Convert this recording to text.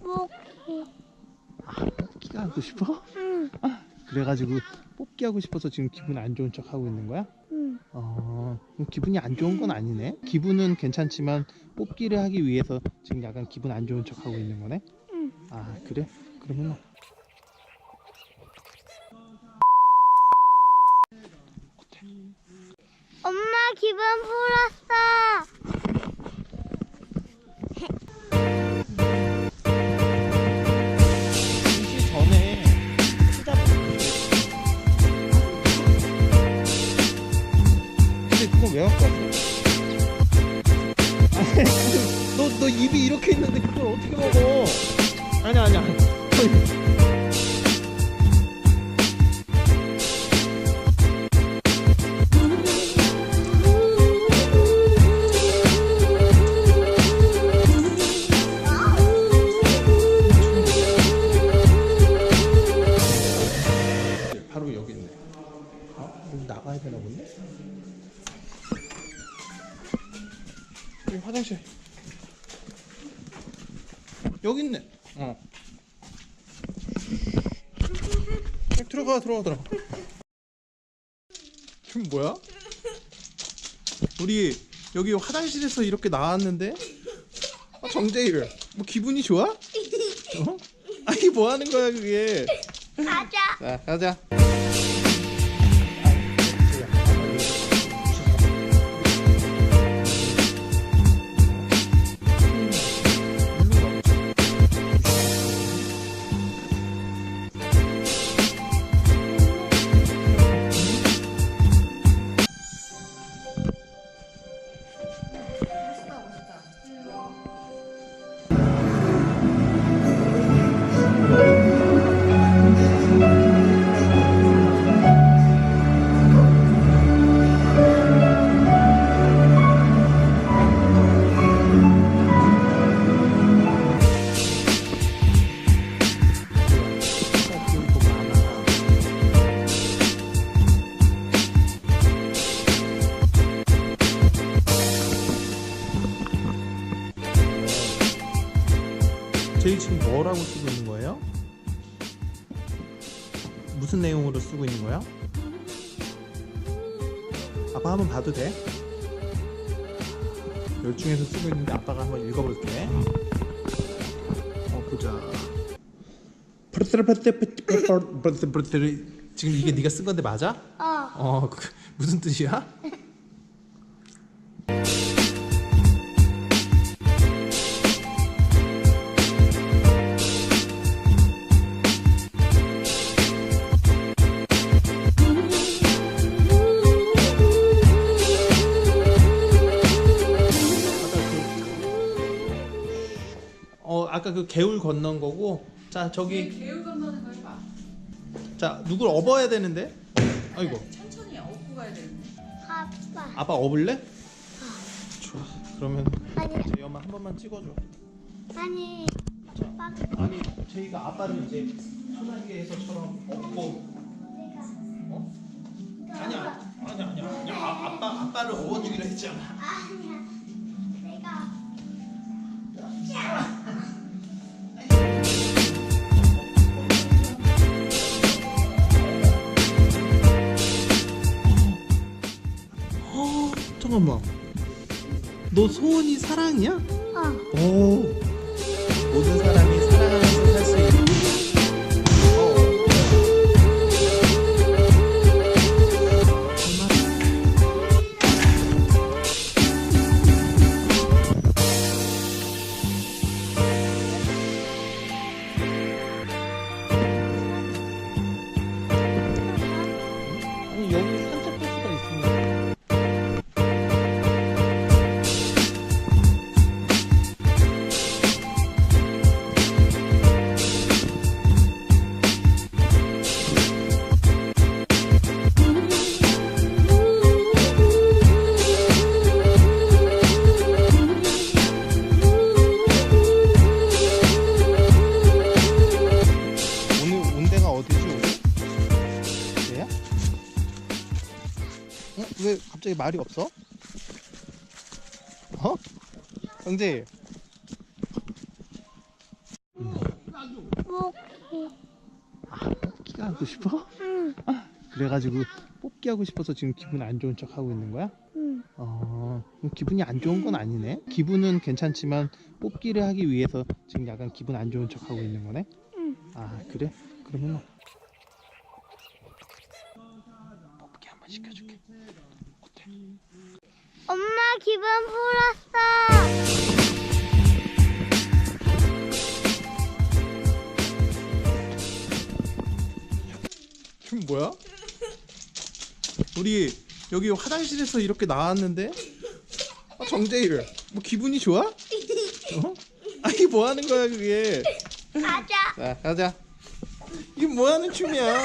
뽑기. 뽑기가 하고 싶어? 응. 아, 그래가지고 뽑기 하고 싶어서 지금 기분 안 좋은 척 하고 있는 거야? 응. 어, 그럼 기분이 안 좋은 건 아니네. 기분은 괜찮지만 뽑기를 하기 위해서 지금 약간 기분 안 좋은 척 하고 있는 거네. 응. 아 그래? 그러면 엄마 기분 풀었어. 너, 너 입이 이렇게 있는데 그걸 어떻게 먹어? 아니야 아니야 바로 여기 있네 어? 여기 나가야 되나 본데? 화장실 여기 있네 어 들어가 들어가 들어가 지금 뭐야? 우리 여기 화장실에서 이렇게 나왔는데 아, 정재일 뭐 기분이 좋아? 어? 아니 뭐 하는 거야 그게 가자. 자 가자 뭐라고 쓰고 있는 거예요? 무슨 내용으로 쓰고 있는 거야? 아빠 한번 봐도 돼? 열중해서 쓰고 있는데 아빠가 한번 읽어볼게. 어 보자. 지금 이게 네가 쓴 건데 맞아? 어. 어 그, 무슨 뜻이야? 아까 그 개울 건넌 거고 자 저기 개울 건너는 거 해봐. 자 누굴 업어야 되는데 아이고 천천히 업고 가야 되는데. 아빠. 아빠 업을래? 좋아 그러면 아니 저희 엄마 한 번만 찍어줘 아니. 자, 아빠. 아니 저희가 아빠를 이제 소나기에서처럼 업고 내가. 어? 아니야 아니야 아니야 아니야 아, 아빠 아빠를 업어주기로 했잖아 아니 잠깐만 너 소원이 사랑이야? 어. 오 모든 갑자기 말이 없어? 어? 뽑기. 아, 뽑기가 하고 싶어? 응. 그래가지고 뽑기 하고 싶어서 지금 기분 안 좋은 척 하고 있는 거야? 응. 어, 그럼 기분이 안 좋은 건 아니네. 기분은 괜찮지만 뽑기를 하기 위해서 지금 약간 기분 안 좋은 척 하고 있는 거네. 응. 아 그래? 그러면 뽑기 한번 시켜줄게. 엄마 기분 풀었어. 지금 뭐야? 우리 여기 화장실에서 이렇게 나왔는데 아, 정재일 뭐 기분이 좋아? 어? 아니 뭐 하는 거야 그게? 가자. 자 가자. 이게 뭐 하는 춤이야?